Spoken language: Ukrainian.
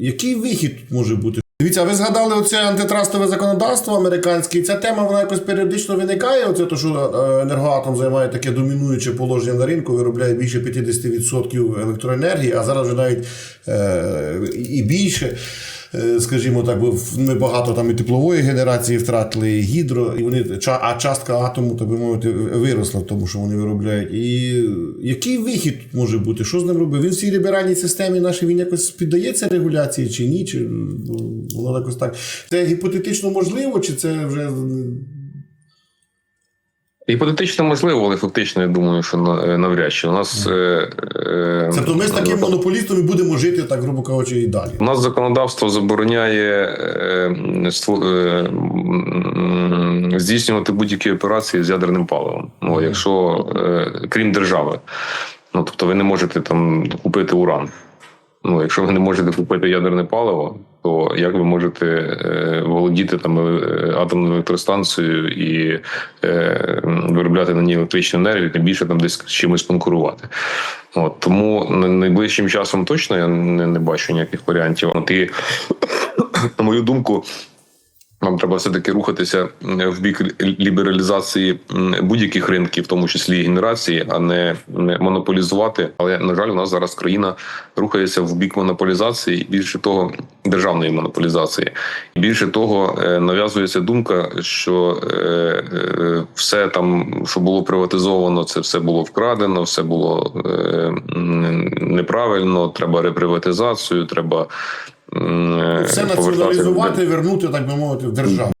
який вихід може бути? Дивіться, ви згадали оце антитрастове законодавство американське, і ця тема вона якось періодично виникає. Оце то, що е, енергоатом займає таке домінуюче положення на ринку, виробляє більше 50% електроенергії, а зараз вже навіть е, і більше. Е, Скажімо так, ми багато там і теплової генерації втратили, і гідро, і вони а частка атому, так би мовити, виросла в тому, що вони виробляють. І який вихід може бути? Що з ним робити? Він в цій ліберальній системі нашій він якось піддається регуляції чи ні? Чи воно якось так. Це гіпотетично можливо, чи це вже Гіпотетично можливо, але фактично я думаю, що навряд чи у нас е, е, Тобто ми з таким монополістом і будемо жити, так грубо кажучи, і далі. У нас законодавство забороняє е, е, здійснювати будь-які операції з ядерним паливом. Ну, якщо е, крім держави, ну тобто ви не можете там купити уран. Ну, якщо ви не можете купити ядерне паливо, то як ви можете е, володіти там е, атомною електростанцією і е, виробляти на ній електричну енергію, тим більше там десь з чимось конкурувати? От тому на- найближчим часом точно я не, не бачу ніяких варіантів. От і на мою думку. Нам треба все таки рухатися в бік лібералізації будь-яких ринків, в тому числі і генерації, а не монополізувати. Але на жаль, у нас зараз країна рухається в бік монополізації, більше того, державної монополізації. Більше того, е, нав'язується думка, що е, е, все там, що було приватизовано, це все було вкрадено, все було неправильно. Треба реприватизацію, треба Все націоналізувати, вернути, так би мовити, в державу.